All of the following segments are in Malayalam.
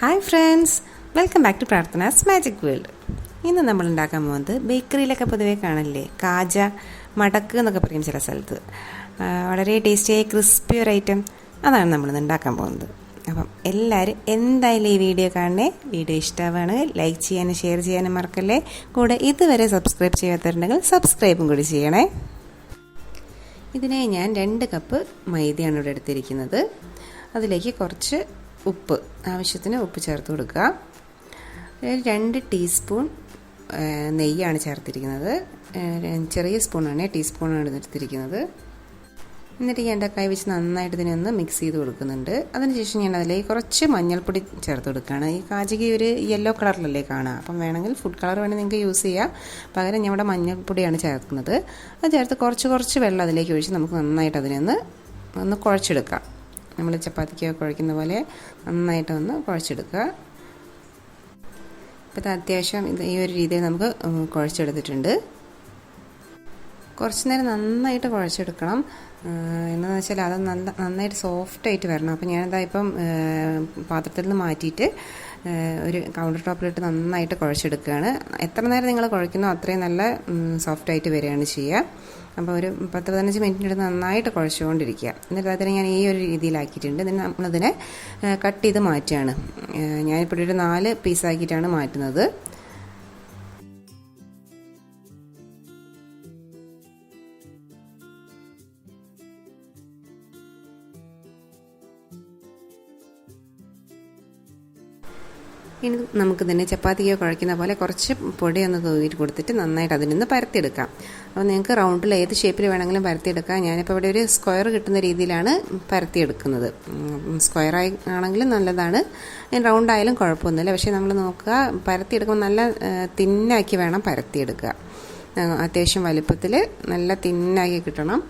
Hi friends welcome back to Prarthana's magic world ഇന്ന് നമ്മൾ ഉണ്ടാക്കാൻ പോകുന്നത് ബേക്കറിയിലൊക്കെ പൊതുവേ കാണല്ലേ കാജ മടക്ക് എന്നൊക്കെ പറയും ചില സ്ഥലത്ത്. വളരെ ടേസ്റ്റിയായി ക്രിസ്പി ഒരു ഐറ്റം അതാണ് നമ്മളിന്ന് ഉണ്ടാക്കാൻ പോകുന്നത്. അപ്പം എല്ലാവരും എന്തായാലും ഈ വീഡിയോ കാണണേ? വീഡിയോ ഇഷ്ടമാണ്. ലൈക്ക് ചെയ്യാനും ഷെയർ ചെയ്യാനും മറക്കല്ലേ? കൂടെ ഇതുവരെ സബ്സ്ക്രൈബ് ചെയ്യാത്തവരുണ്ടെങ്കിൽ സബ്സ്ക്രൈബും കൂടി ചെയ്യണേ. ഇതിനെ ഞാൻ രണ്ട് കപ്പ് മൈദയാണ് ഇവിടെ എടുത്തിരിക്കുന്നത്. അതിലേക്ക് കുറച്ച് ഉപ്പ് ആവശ്യത്തിന് ഉപ്പ് ചേർത്ത് കൊടുക്കുക. രണ്ട് ടീസ്പൂൺ നെയ്യാണ് ചേർത്തിരിക്കുന്നത്. ചെറിയ സ്പൂണാണ് ടീസ്പൂണാണ് എടുത്തിരിക്കുന്നത്. എന്നിട്ട് ഞാൻ എന്റെ കൈ വെച്ച് നന്നായിട്ട് ഇതിനെ ഒന്ന് മിക്സ് ചെയ്ത് കൊടുക്കുന്നുണ്ട്. അതിനുശേഷം ഞാൻ അതിലേക്ക് കുറച്ച് മഞ്ഞൾപ്പൊടി ചേർത്ത് കൊടുക്കുകയാണ്. ഈ കാജകി ഒരു യെല്ലോ കളറിലല്ലേ കാണുക. അപ്പം വേണമെങ്കിൽ ഫുഡ് കളർ വേണമെങ്കിൽ നിങ്ങൾക്ക് യൂസ് ചെയ്യാം. പകരം ഞാൻ ഇവിടെ മഞ്ഞൾപ്പൊടിയാണ് ചേർക്കുന്നത്. അത് ചേർത്ത് കുറച്ച് കുറച്ച് വെള്ളം അതിലേക്ക് ഒഴിച്ച് നമുക്ക് നന്നായിട്ട് അതിനെ ഒന്ന് ഒന്ന് കുഴച്ചെടുക്കാം. നമ്മൾ ചപ്പാത്തിക്കൊക്കെ കുഴക്കുന്ന പോലെ നന്നായിട്ട് ഒന്ന് കുഴച്ചെടുക്കുക. അപ്പോൾ ഇത് അത്യാവശ്യം ഇത് ഈ ഒരു രീതിയിൽ നമുക്ക് കുഴച്ചെടുത്തിട്ടുണ്ട്. കുറച്ച് നേരം നന്നായിട്ട് കുഴച്ചെടുക്കണം. എന്താണെന്ന് വെച്ചാൽ അത് നല്ല നന്നായിട്ട് സോഫ്റ്റായിട്ട് വരണം. അപ്പോൾ ഞാനിതാ ഇപ്പം പാത്രത്തിൽ നിന്ന് മാറ്റിയിട്ട് ഒരു കൗണ്ടർ ടോപ്പിലിട്ട് നന്നായിട്ട് കുഴച്ചെടുക്കുകയാണ്. എത്ര നേരം നിങ്ങൾ കുഴക്കുന്നോ അത്രയും നല്ല സോഫ്റ്റായിട്ട് വരികയാണ് ചെയ്യുക. അപ്പോൾ ഒരു പത്ത് പതിനഞ്ച് മിനിറ്റിനടുത്ത് നന്നായിട്ട് കുഴച്ചുകൊണ്ടിരിക്കുക. എന്നിട്ട് അതിനെ ഞാൻ ഈ ഒരു രീതിയിലാക്കിയിട്ടുണ്ട്. ഇതിന് നമ്മളതിനെ കട്ട് ചെയ്ത് മാറ്റുകയാണ്. ഞാനിപ്പോഴൊരു നാല് പീസാക്കിയിട്ടാണ് മാറ്റുന്നത്. ഇനി നമുക്ക് തന്നെ ചപ്പാത്തിക്കോ കുഴക്കുന്ന പോലെ കുറച്ച് പൊടി ഒന്ന് തൂവിട്ട് കൊടുത്തിട്ട് നന്നായിട്ട് അതിൽ നിന്ന് പരത്തിയെടുക്കാം. അപ്പോൾ നിങ്ങൾക്ക് റൗണ്ടിൽ ഏത് ഷേപ്പിൽ വേണമെങ്കിലും പരത്തിയെടുക്കാം. ഞാനിപ്പോൾ ഇവിടെ ഒരു സ്ക്വയർ കിട്ടുന്ന രീതിയിലാണ് പരത്തിയെടുക്കുന്നത്. സ്ക്വയറായി ആണെങ്കിലും നല്ലതാണ്. റൗണ്ട് ആയാലും കുഴപ്പമൊന്നുമില്ല. പക്ഷേ നമ്മൾ നോക്കുക പരത്തിയെടുക്കുമ്പോൾ നല്ല തിന്നാക്കി വേണം പരത്തിയെടുക്കുക. അത്യാവശ്യം വലുപ്പത്തിൽ നല്ല തിന്നാക്കി കിട്ടണം.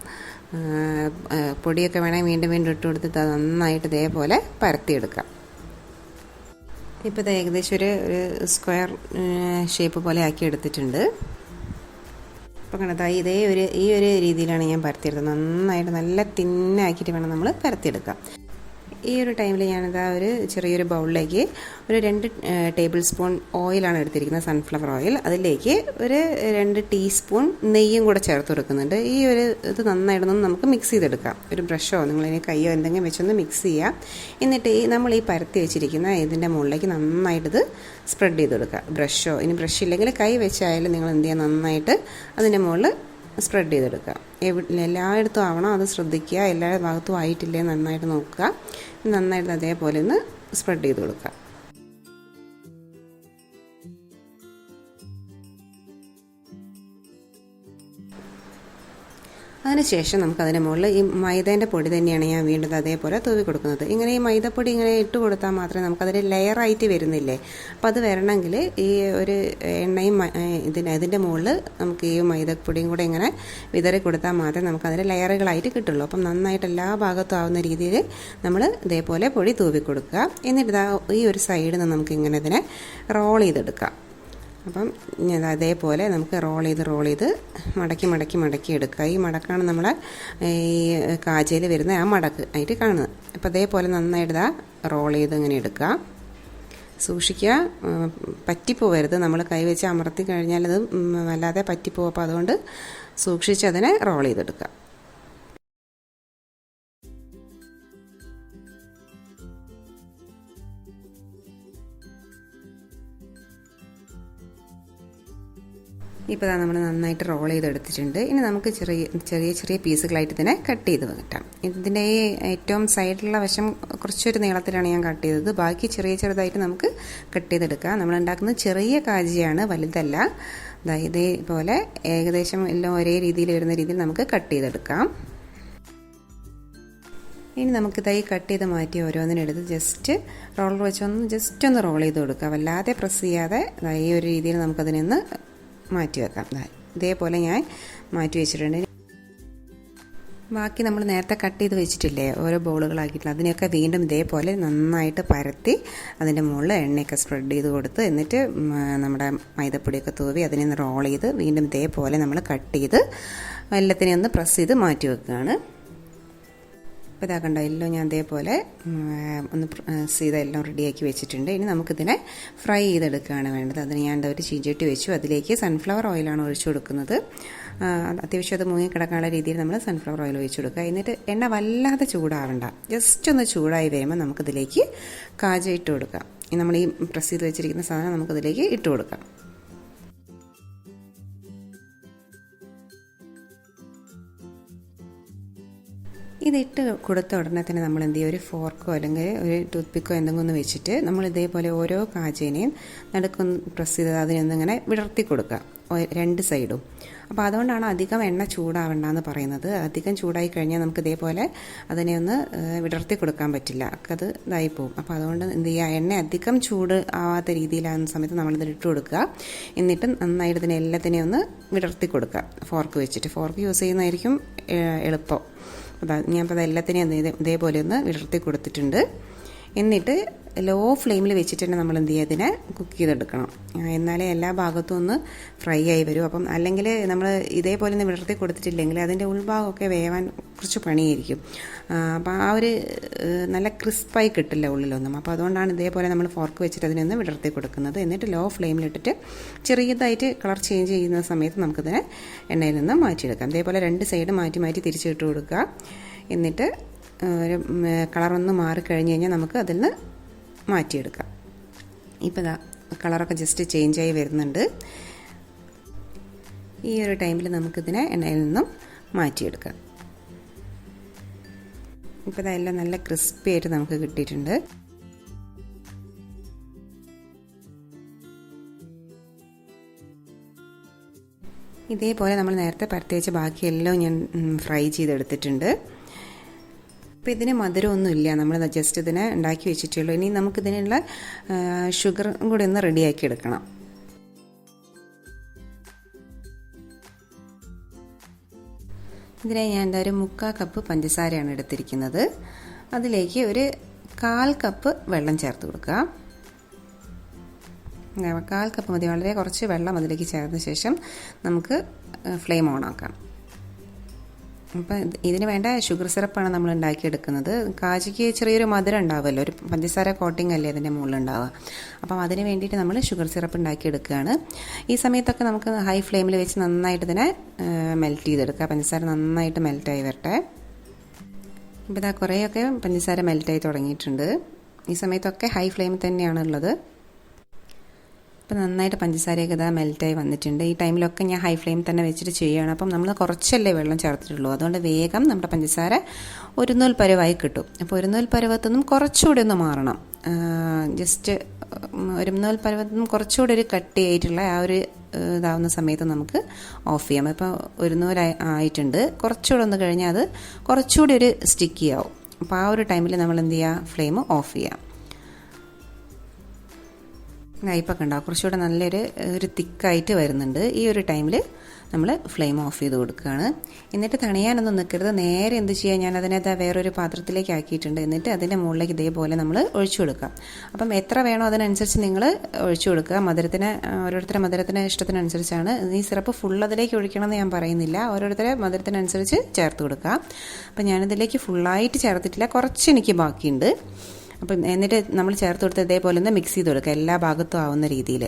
പൊടിയൊക്കെ വേണമെങ്കിൽ വീണ്ടും വീണ്ടും ഇട്ട് കൊടുത്തിട്ട് അത് നന്നായിട്ട് ഇതേപോലെ പരത്തിയെടുക്കാം. ഇപ്പോൾ ഇത് ഏകദേശം ഒരു ഒരു സ്ക്വയർ ഷേപ്പ് പോലെ ആക്കി എടുത്തിട്ടുണ്ട്. അപ്പോൾ കണ്ടതാ ഇതേ ഒരു ഈ ഒരു രീതിയിലാണ് ഞാൻ പരത്തിയെടുത്തത്. നന്നായിട്ട് നല്ല തിന്നാക്കിയിട്ട് വേണം നമ്മൾ പരത്തിയെടുക്കാം. ഈ ഒരു ടൈമിൽ ഞാനിതാ ഒരു ചെറിയൊരു ബൗളിലേക്ക് ഒരു രണ്ട് ടേബിൾ സ്പൂൺ ഓയിലാണ് എടുത്തിരിക്കുന്നത് സൺഫ്ലവർ ഓയിൽ. അതിലേക്ക് ഒരു രണ്ട് ടീസ്പൂൺ നെയ്യും കൂടെ ചേർത്ത് കൊടുക്കുന്നുണ്ട്. ഈ ഒരു ഇത് നന്നായിട്ടൊന്ന് നമുക്ക് മിക്സ് ചെയ്തെടുക്കാം. ഒരു ബ്രഷോ നിങ്ങളിനി കയ്യോ എന്തെങ്കിലും വെച്ചൊന്ന് മിക്സ് ചെയ്യാം. എന്നിട്ട് ഈ നമ്മൾ ഈ പരത്തി വെച്ചിരിക്കുന്ന ഇതിന്റെ മുകളിലേക്ക് നന്നായിട്ടിത് സ്പ്രെഡ് ചെയ്ത് കൊടുക്കുക ബ്രഷോ ഇനി ബ്രഷ് ഇല്ലെങ്കിൽ കൈ വെച്ചായാലും നിങ്ങൾ എന്ത് ചെയ്യുക നന്നായിട്ട് അതിന്റെ മുകളിൽ സ്പ്രെഡ് ചെയ്തെടുക്കുക. എവിടെ എല്ലായിടത്തും ആവണം അത് ശ്രദ്ധിക്കുക. എല്ലാ ഭാഗത്തും ആയിട്ടില്ലേ നന്നായിട്ട് നോക്കുക. നന്നായിട്ട് അതേപോലെ ഒന്ന് സ്പ്രെഡ് ചെയ്ത് കൊടുക്കുക. അതിനുശേഷം നമുക്ക് അതിന് മുകളിൽ ഈ മൈദേന്റെ പൊടി തന്നെയാണ് ഞാൻ വീണ്ടും അതേപോലെ തൂവി കൊടുക്കുന്നത്. ഇങ്ങനെ ഈ മൈദപ്പൊടി ഇങ്ങനെ ഇട്ട് കൊടുത്താൽ മാത്രമേ നമുക്കതൊരു ലെയറായിട്ട് വരുന്നില്ലേ? അപ്പോൾ അത് വരണമെങ്കിൽ ഈ ഒരു എണ്ണയും ഇതിന് അതിന്റെ മുകളിൽ നമുക്ക് ഈ മൈദപ്പൊടിയും കൂടെ ഇങ്ങനെ വിതറി കൊടുത്താൽ മാത്രമേ നമുക്കതിന് ലെയറുകളായിട്ട് കിട്ടുള്ളൂ. അപ്പം നന്നായിട്ട് എല്ലാ ഭാഗത്തും ആവുന്ന രീതിയിൽ നമ്മൾ ഇതേപോലെ പൊടി തൂവി കൊടുക്കുക. എന്നിട്ട് ഈ ഒരു സൈഡിൽ നിന്ന് നമുക്ക് ഇങ്ങനെ ഇതിനെ റോൾ ചെയ്തെടുക്കാം. അപ്പം അതേപോലെ നമുക്ക് റോൾ ചെയ്ത് റോൾ ചെയ്ത് മടക്കി മടക്കി മടക്കി എടുക്കുക. ഈ മടക്കാണ് നമ്മളെ ഈ കാജയിൽ വരുന്ന ആ മടക്ക് ആയിട്ട് കാണുന്നത്. അപ്പോൾ അതേപോലെ നന്നായിട്ട് ഇതാ റോൾ ചെയ്ത് ഇങ്ങനെ എടുക്കുക. സൂക്ഷിക്കുക. പറ്റിപ്പോവരുത്. നമ്മൾ കൈവച്ച് അമർത്തി കഴിഞ്ഞാൽ അത് വല്ലാതെ പറ്റിപ്പോവും. അപ്പോൾ അതുകൊണ്ട് സൂക്ഷിച്ച് അതിനെ റോൾ ചെയ്തെടുക്കുക. ഇപ്പോൾ നമ്മൾ നന്നായിട്ട് റോൾ ചെയ്തെടുത്തിട്ടുണ്ട്. ഇനി നമുക്ക് ചെറിയ ചെറിയ ചെറിയ പീസുകളായിട്ട് ഇതിനെ കട്ട് ചെയ്ത് വെക്കാം. ഇതിന്റെ ഈ ഏറ്റവും സൈഡിലുള്ള വശം കുറച്ചൊരു നീളത്തിലാണ് ഞാൻ കട്ട് ചെയ്തത്. ബാക്കി ചെറിയ ചെറുതായിട്ട് നമുക്ക് കട്ട് ചെയ്തെടുക്കാം. നമ്മൾ ഉണ്ടാക്കുന്നത് ചെറിയ കാജിയാണ് വലുതല്ല. ഇതേപോലെ ഏകദേശം എല്ലാം ഒരേ രീതിയിൽ വരുന്ന രീതിയിൽ നമുക്ക് കട്ട് ചെയ്തെടുക്കാം. ഇനി നമുക്ക് തൈ കട്ട് ചെയ്ത് മാറ്റി ഓരോന്നിനെടുത്ത് ജസ്റ്റ് റോളർ വെച്ചൊന്ന് ജസ്റ്റ് ഒന്ന് റോൾ ചെയ്ത് കൊടുക്കുക വല്ലാതെ പ്രസ് ചെയ്യാതെ ഈ ഒരു രീതിയിൽ നമുക്കതിനെ ഒന്ന് മാറ്റി വെക്കാം. ഇതേപോലെ ഞാൻ മാറ്റി വെച്ചിട്ടുണ്ട്. ബാക്കി നമ്മൾ നേരത്തെ കട്ട് ചെയ്ത് വെച്ചിട്ടില്ലേ? ഓരോ ബോളുകളാക്കിയിട്ടുള്ള അതിനെയൊക്കെ വീണ്ടും ഇതേപോലെ നന്നായിട്ട് പരത്തി അതിന്റെ മുകളിൽ എണ്ണയൊക്കെ സ്പ്രെഡ് ചെയ്ത് കൊടുത്ത് എന്നിട്ട് നമ്മുടെ മൈദപ്പൊടിയൊക്കെ തൂവി അതിനെ ഒന്ന് റോൾ ചെയ്ത് വീണ്ടും ഇതേപോലെ നമ്മൾ കട്ട് ചെയ്ത് എല്ലാത്തിനെയും ഒന്ന് പ്രസ് ചെയ്ത് മാറ്റി വെക്കുകയാണ്. അപ്പോൾ ഇതാ കണ്ടോ എല്ലാം ഞാൻ അതേപോലെ ഒന്ന് സീത എല്ലാം റെഡിയാക്കി വെച്ചിട്ടുണ്ട്. ഇനി നമുക്കിതിനെ ഫ്രൈ ചെയ്തെടുക്കുകയാണ് വേണ്ടത്. അതിന് ഞാൻ ഒരു ചീഞ്ചട്ടി വെച്ചു. അതിലേക്ക് സൺഫ്ലവർ ഓയിലാണ് ഒഴിച്ചു കൊടുക്കുന്നത്. അത്യാവശ്യം അത് മുങ്ങി കിടക്കാനുള്ള രീതിയിൽ നമ്മൾ സൺഫ്ലവർ ഓയിൽ ഒഴിച്ചു കൊടുക്കുക. എന്നിട്ട് എണ്ണ വല്ലാതെ ചൂടാവണ്ട. ജസ്റ്റ് ഒന്ന് ചൂടായി വരുമ്പോൾ നമുക്കിതിലേക്ക് കാജ ഇട്ട് കൊടുക്കാം. നമ്മൾ ഈ പ്രസ് ചെയ്ത് വെച്ചിരിക്കുന്ന സാധനം നമുക്കിതിലേക്ക് ഇട്ട് കൊടുക്കാം. ഇതിട്ട് കൊടുത്ത ഉടനെ തന്നെ നമ്മൾ എന്ത് ചെയ്യുക ഒരു ഫോർക്കോ അല്ലെങ്കിൽ ഒരു ടൂത്ത് പിക്കോ എന്തെങ്കിലും ഒന്ന് വെച്ചിട്ട് നമ്മൾ ഇതേപോലെ ഓരോ കാജേനെയും നടുക്കൊന്ന് പ്രസ് ചെയ്ത് അതിനൊന്നിങ്ങനെ വിടർത്തി കൊടുക്കുക. രണ്ട് സൈഡും. അപ്പോൾ അതുകൊണ്ടാണ് അധികം എണ്ണ ചൂടാവണ്ടെന്ന് പറയുന്നത്. അധികം ചൂടായി കഴിഞ്ഞാൽ നമുക്ക് ഇതേപോലെ അതിനെ ഒന്ന് വിടർത്തി കൊടുക്കാൻ പറ്റില്ല. അത് ഇതായി പോകും. അപ്പോൾ അതുകൊണ്ട് എന്ത് ചെയ്യുക? എണ്ണ അധികം ചൂട് ആവാത്ത രീതിയിലാകുന്ന സമയത്ത് നമ്മളിത് ഇട്ട് കൊടുക്കുക. എന്നിട്ട് നന്നായിട്ട് ഇതിനെ എല്ലാത്തിനെയും ഒന്ന് വിടർത്തി കൊടുക്കുക. ഫോർക്ക് വെച്ചിട്ട്. ഫോർക്ക് യൂസ് ചെയ്യുന്നതായിരിക്കും എളുപ്പം. അതാ ഞാനിപ്പോൾ എല്ലാത്തിനെയും ഇതേപോലെ ഒന്ന് വിളർത്തി കൊടുത്തിട്ടുണ്ട്. എന്നിട്ട് ലോ ഫ്ലെയിമിൽ വെച്ചിട്ട് തന്നെ നമ്മൾ എന്ത് ചെയ്യുക? ഇതിനെ കുക്ക് ചെയ്തെടുക്കണം. എന്നാലേ എല്ലാ ഭാഗത്തും ഒന്ന് ഫ്രൈ ആയി വരും. അപ്പം അല്ലെങ്കിൽ നമ്മൾ ഇതേപോലെ ഒന്ന് വിടർത്തി കൊടുത്തിട്ടില്ലെങ്കിൽ അതിന്റെ ഉൾഭാഗമൊക്കെ വേവാൻ കുറച്ച് പണിയായിരിക്കും. അപ്പോൾ ആ ഒരു നല്ല ക്രിസ്പായി കിട്ടില്ല ഉള്ളിലൊന്നും. അപ്പോൾ അതുകൊണ്ടാണ് ഇതേപോലെ നമ്മൾ ഫോർക്ക് വെച്ചിട്ട് അതിനൊന്ന് വിടർത്തി കൊടുക്കുന്നത്. എന്നിട്ട് ലോ ഫ്ലെയിമിലിട്ടിട്ട് ചെറിയതായിട്ട് കളർ ചേഞ്ച് ചെയ്യുന്ന സമയത്ത് നമുക്കിതിനെ എണ്ണയിൽ നിന്ന് മാറ്റിയെടുക്കാം. ഇതേപോലെ രണ്ട് സൈഡ് മാറ്റി മാറ്റി തിരിച്ചിട്ട് കൊടുക്കുക. എന്നിട്ട് ഒരു കളറൊന്ന് മാറിക്കഴിഞ്ഞ് കഴിഞ്ഞാൽ നമുക്ക് അതിൽ നിന്ന് മാറ്റിയെടുക്കാം ഇപ്പോൾ ഇതാ കളറൊക്കെ ജസ്റ്റ് ചേഞ്ചായി വരുന്നുണ്ട്. ഈ ഒരു ടൈമിൽ നമുക്കിതിനെ എണ്ണയിൽ നിന്നും മാറ്റിയെടുക്കാം. ഇപ്പോൾ ഇതെല്ലാം നല്ല ക്രിസ്പി ആയിട്ട് നമുക്ക് കിട്ടിയിട്ടുണ്ട്. ഇതേപോലെ നമ്മൾ നേരത്തെ പരത്തി വെച്ച ബാക്കിയെല്ലാം ഞാൻ ഫ്രൈ ചെയ്തെടുത്തിട്ടുണ്ട്. അപ്പോൾ ഇതിന് മധുരമൊന്നും ഇല്ല നമ്മൾ ജസ്റ്റ് ഇതിനെ ഉണ്ടാക്കി വെച്ചിട്ടുള്ളൂ. ഇനി നമുക്കിതിനുള്ള ഷുഗറും കൂടി ഒന്ന് റെഡിയാക്കി എടുക്കണം. ഇതിനായി ഞാൻ ഒരു മുക്കാൽ കപ്പ് പഞ്ചസാരയാണ് എടുത്തിരിക്കുന്നത്. അതിലേക്ക് ഒരു കാൽ കപ്പ് വെള്ളം ചേർത്ത് കൊടുക്കുക. കാൽ കപ്പ് മതി. വളരെ കുറച്ച് വെള്ളം അതിലേക്ക് ചേർന്ന ശേഷം നമുക്ക് ഫ്ലെയിം ഓൺ ആക്കാം അപ്പം ഇതിന് വേണ്ട ഷുഗർ സിറപ്പാണ് നമ്മൾ ഉണ്ടാക്കിയെടുക്കുന്നത്. കാജിക്ക് ചെറിയൊരു മധുരം ഉണ്ടാവുമല്ലോ. ഒരു പഞ്ചസാര കോട്ടിംഗ് അല്ലേ അതിന്റെ മുകളിൽ ഉണ്ടാവുക. അപ്പം അതിന് വേണ്ടിയിട്ട് നമ്മൾ ഷുഗർ സിറപ്പ് ഉണ്ടാക്കിയെടുക്കുകയാണ്. ഈ സമയത്തൊക്കെ നമുക്ക് ഹൈ ഫ്ലെയിമിൽ വെച്ച് നന്നായിട്ട് ഇതിനെ മെൽറ്റ് ചെയ്തെടുക്കുക. പഞ്ചസാര നന്നായിട്ട് മെൽറ്റായി വരട്ടെ. ഇപ്പം ഇതാ കുറേയൊക്കെ പഞ്ചസാര മെൽറ്റായി തുടങ്ങിയിട്ടുണ്ട്. ഈ സമയത്തൊക്കെ ഹൈ ഫ്ലെയിമിൽ തന്നെയാണ് ഇപ്പം നന്നായിട്ട് പഞ്ചസാരയൊക്കെ ഇതാ മെൽറ്റായി വന്നിട്ടുണ്ട്. ഈ ടൈമിലൊക്കെ ഞാൻ ഹൈ ഫ്ലെയിം തന്നെ വെച്ചിട്ട് ചെയ്യുകയാണ് അപ്പം നമ്മൾ കുറച്ചല്ലേ വെള്ളം ചേർത്തിട്ടുള്ളൂ. അതുകൊണ്ട് വേഗം നമ്മുടെ പഞ്ചസാര ഒരു നൂൽ പരുവായി കിട്ടും. അപ്പോൾ ഒരു നൂൽ പരുവത്തൊന്നും കുറച്ചുകൂടി ഒന്ന് മാറണം. ജസ്റ്റ് ഒരു നൂൽ പരുവത്തൊന്നും കുറച്ചുകൂടി ഒരു കട്ടിയായിട്ടുള്ള ആ ഒരു ഇതാവുന്ന സമയത്ത് നമുക്ക് ഓഫ് ചെയ്യാം. ഇപ്പോൾ ഒരു നൂൽ ആയിട്ടുണ്ട്. കുറച്ചുകൂടെ ഒന്ന് കഴിഞ്ഞാൽ അത് കുറച്ചുകൂടി ഒരു സ്റ്റിക്കി ആവും. അപ്പോൾ ആ ഒരു ടൈമിൽ നമ്മൾ എന്ത് ചെയ്യുക ഫ്ലെയിം ഓഫ് ചെയ്യാം. നൈപ്പൊക്കെ ഉണ്ടാവും. കുറച്ചുകൂടെ നല്ലൊരു ഒരു തിക്കായിട്ട് വരുന്നുണ്ട്. ഈ ഒരു ടൈമിൽ നമ്മൾ ഫ്ലെയിം ഓഫ് ചെയ്ത് കൊടുക്കുകയാണ്. എന്നിട്ട് തണിയാനൊന്നും നിൽക്കരുത്. നേരെ എന്ത് ചെയ്യുക ഞാൻ അതിനെ വേറൊരു പാത്രത്തിലേക്ക് ആക്കിയിട്ടുണ്ട്. എന്നിട്ട് അതിന്റെ മുകളിലേക്ക് ഇതേപോലെ നമ്മൾ ഒഴിച്ചു കൊടുക്കാം. അപ്പം എത്ര വേണോ അതിനനുസരിച്ച് നിങ്ങൾ ഒഴിച്ചു കൊടുക്കുക. മധുരത്തിന് ഓരോരുത്തരുടെ മധുരത്തിന് ഇഷ്ടത്തിനനുസരിച്ചാണ്. ഈ സിറപ്പ് ഫുൾ അതിലേക്ക് ഒഴിക്കണമെന്ന് ഞാൻ പറയുന്നില്ല. ഓരോരുത്തരെ മധുരത്തിനനുസരിച്ച് ചേർത്ത് കൊടുക്കുക. അപ്പം ഞാനിതിലേക്ക് ഫുള്ളായിട്ട് ചേർത്തിട്ടില്ല. കുറച്ച് എനിക്ക് ബാക്കിയുണ്ട്. അപ്പം എന്നിട്ട് നമ്മൾ ചേർത്ത് കൊടുത്ത് ഇതേപോലെ ഒന്ന് മിക്സ് ചെയ്ത് കൊടുക്കുക. എല്ലാ ഭാഗത്തും ആവുന്ന രീതിയിൽ.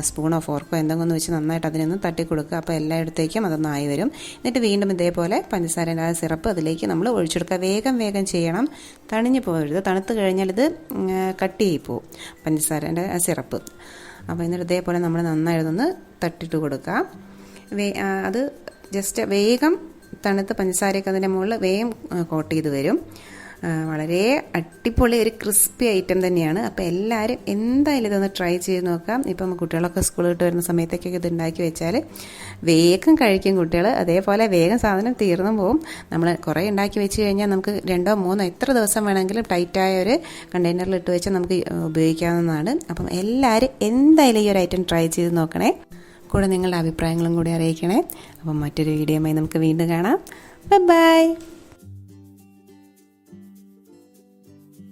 സ്പൂണോ ഫോർക്കോ എന്തെങ്കിലും ഒന്ന് വെച്ച് നന്നായിട്ട് അതിനൊന്ന് തട്ടി കൊടുക്കുക. അപ്പോൾ എല്ലായിടത്തേക്കും അതൊന്ന് ആയി വരും. എന്നിട്ട് വീണ്ടും ഇതേപോലെ പഞ്ചസാര സിറപ്പ് അതിലേക്ക് നമ്മൾ ഒഴിച്ചെടുക്കുക വേഗം വേഗം ചെയ്യണം. തണിഞ്ഞു പോകരുത്. തണുത്ത് കഴിഞ്ഞാൽ ഇത് കട്ടിയായി പോവും. പഞ്ചസാരന്റെ സിറപ്പ്. അപ്പോൾ എന്നിട്ട് ഇതേപോലെ നമ്മൾ നന്നായിട്ടൊന്ന് തട്ടിട്ട് കൊടുക്കുക. വേ അത് ജസ്റ്റ് വേഗം തണുത്ത് പഞ്ചസാരയൊക്കെ അതിന്റെ മുകളിൽ വേഗം കോട്ട് ചെയ്ത് വരും. വളരെ അടിപൊളി ഒരു ക്രിസ്പി ഐറ്റം തന്നെയാണ്. അപ്പോൾ എല്ലാവരും എന്തായാലും ഇതൊന്ന് ട്രൈ ചെയ്ത് നോക്കാം. ഇപ്പം കുട്ടികളൊക്കെ സ്കൂളിൽ വിട്ട് വരുന്ന സമയത്തൊക്കെ ഇത് ഉണ്ടാക്കി വെച്ചാൽ വേഗം കഴിക്കും കുട്ടികൾ അതേപോലെ വേഗം സാധനം തീർന്നു പോകും നമ്മൾ കുറേ ഉണ്ടാക്കി വെച്ച് കഴിഞ്ഞാൽ നമുക്ക് രണ്ടോ മൂന്നോ എത്ര ദിവസം വേണമെങ്കിലും ടൈറ്റായ ഒരു കണ്ടെയ്നറിൽ ഇട്ട് വെച്ചാൽ നമുക്ക് ഉപയോഗിക്കാവുന്നതാണ്. അപ്പം എല്ലാവരും എന്തായാലും ഈ ഒരു ഐറ്റം ട്രൈ ചെയ്ത് നോക്കണേ. കൂടെ നിങ്ങളുടെ അഭിപ്രായങ്ങളും കൂടി അറിയിക്കണേ. അപ്പം മറ്റൊരു വീഡിയോയുമായി നമുക്ക് വീണ്ടും കാണാം. Bye bye